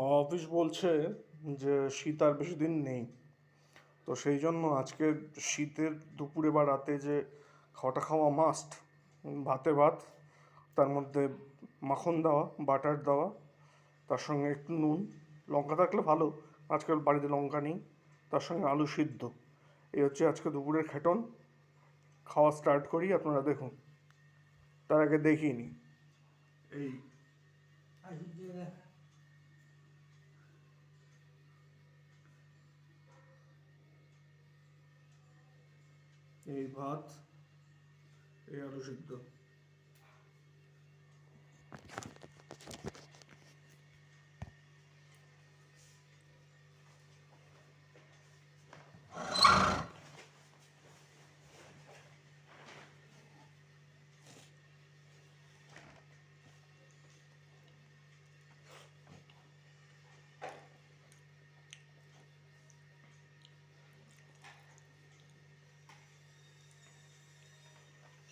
Office বলছে যে শীত আর বেশি দিন নেই। তো সেই জন্য আজকে শীতের দুপুরে বা রাতে যে খাওয়াটা খাওয়া মাস্ট ভাতে ভাত, তার মধ্যে মাখন দেওয়া, বাটার দেওয়া, তার সঙ্গে একটু নুন, লঙ্কা থাকলে ভালো। আজকাল বাড়িতে লঙ্কা নেই, তার সঙ্গে আলু সিদ্ধ। এই হচ্ছে আজকে দুপুরের খেটন। খাওয়া স্টার্ট করি, আপনারা দেখুন। তার আগে দেখিনি এই এই ভাত এই আলু সিদ্ধ।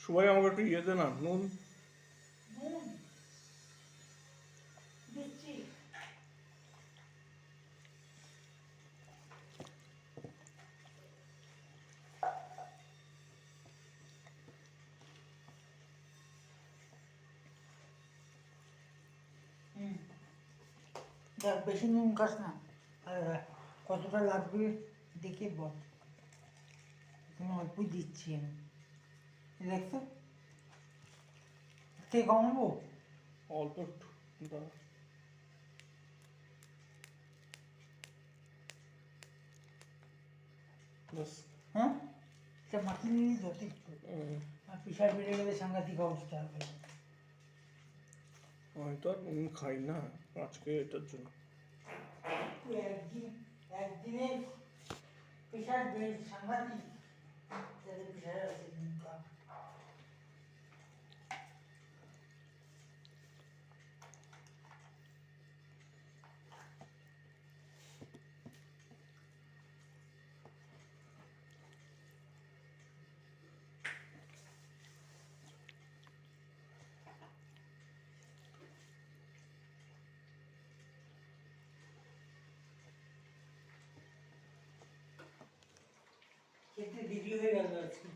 সবাই আমাকে একটু ইয়ে দে না, নুন। বেশি নুন খাস না। আর কতটা লাগবে দেখে বল। তুমি অল্পই দিচ্ছি আমি। দেখছ কে কমাবো অল্প একটু দাঁড়া। হ্যাঁ? মাটি নিয়ে আর প্রেশার বেড়ে গেলে সাংঘাতিক অবস্থা হবে। আমি তো আর খাই না আজকে এটার জন্য। একদিন একদিনে প্রেশার বেড়ে সাংঘাতিক যাদের প্রেশার আছে। দেরি হয়ে গেল আজকে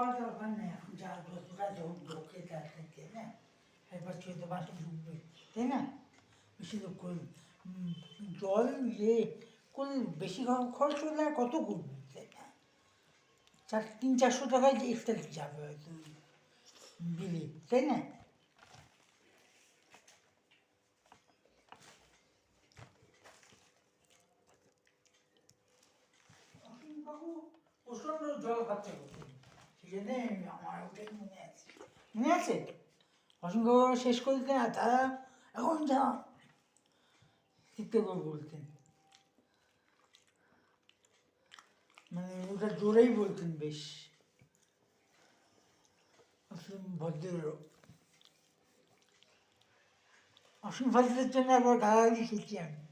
করার দরকার নেই এখন যা যতটা যখন ঢোকে তার থেকে, না? একবার চোদ্দ মাসে ঢুকবে, তাই না? বেশি লোক জল ইয়ে করলে বেশি খরচ করলে কত করবে, তাই না? চার, তিন, চারশো টাকায় যে এক্সট্রা যাবে হয়তো, বিলে, তাই না? প্রচণ্ড জল সেই জন্যে আমার ওটাই মনে আছে। মনে আছে? অসংখ্য শেষ করে দিতেন আর তারা এখন যা চিত্তে করে বলতেন মানে ওটা জোরেই বলতেন বেশ। অসীম ভদ্র অসীম ভদ্রের জন্য একবার গালাগালি খেয়েছি আমি।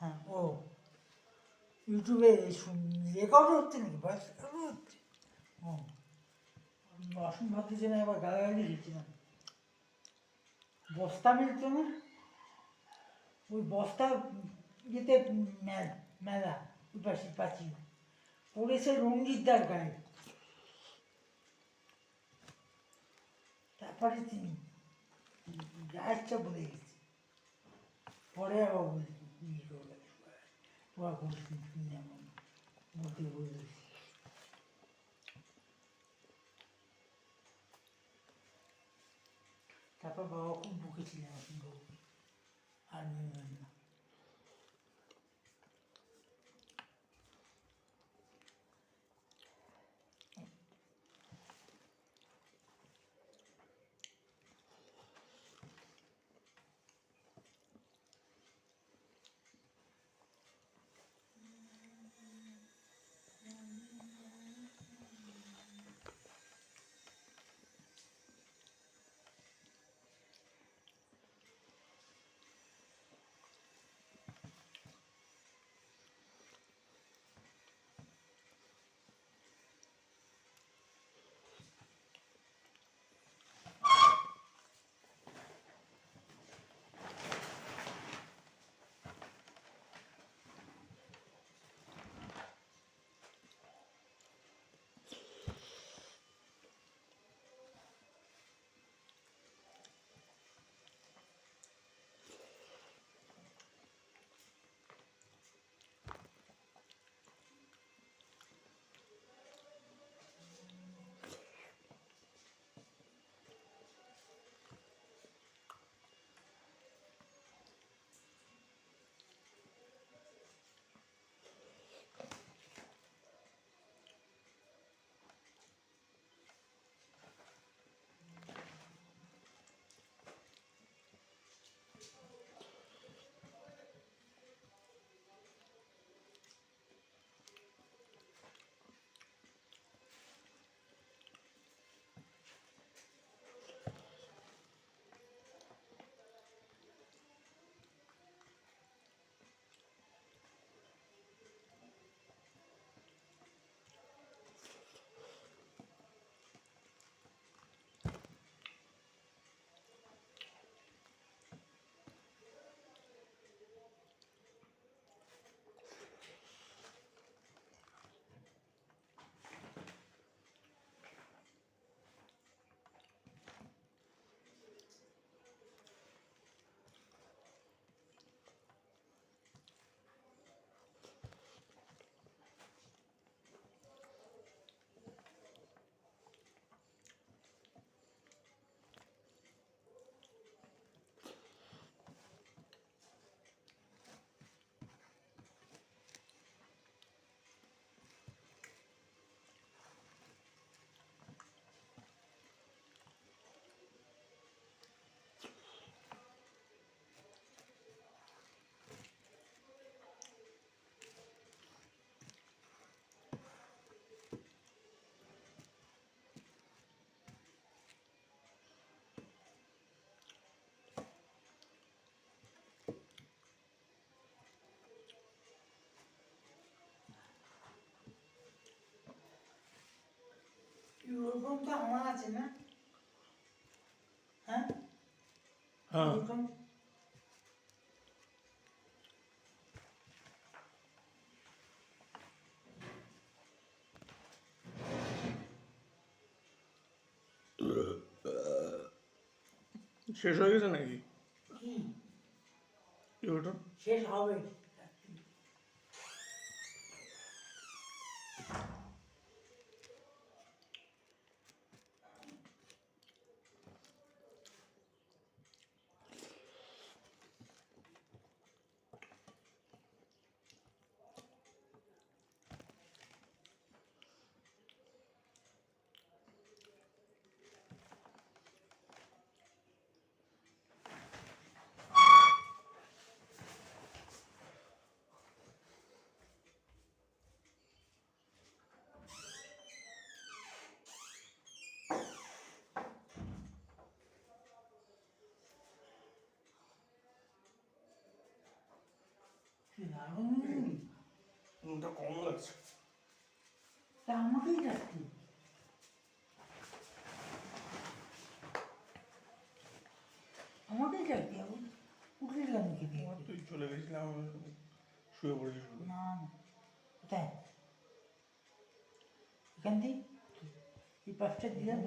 হ্যাঁ ও। ইউটিউবে রেকর্ড হচ্ছে নাকি? ভয়েস রেকর্ড হচ্ছে? অসীম ভাবতে জন্য একবার গালাগালি দিচ্ছিলাম বস্তা মিলতো না। ওই বস্তা ইয়েতে মেলা মেলা ওই পাশে পাচ্ছি পড়েছে রঙ্গিতদার গায়ে তারপরে তিনি গাছটা বলে গেছে পরে আবার বলছি এমন বলতে বলছিস Tapos Kapabaho kong bukit lang ang bukit. Ano yun? Ano? না ইউরোফোন তো আমার আছে না হ্যাঁ হ্যাঁ ইউরোফোন শেষ হয়ে গেছে নাকি কি কি ওটা শেষ হবে নুনটা কম আমাকেই ডাকতি আমাকেই ডাকতি আমি উঠলাম কি আমার তুই চলে গেছিলাম শুয়ে পড়েছি শুধু না। কোথায়? এখান দিয়ে? এই পাশটা দিলাম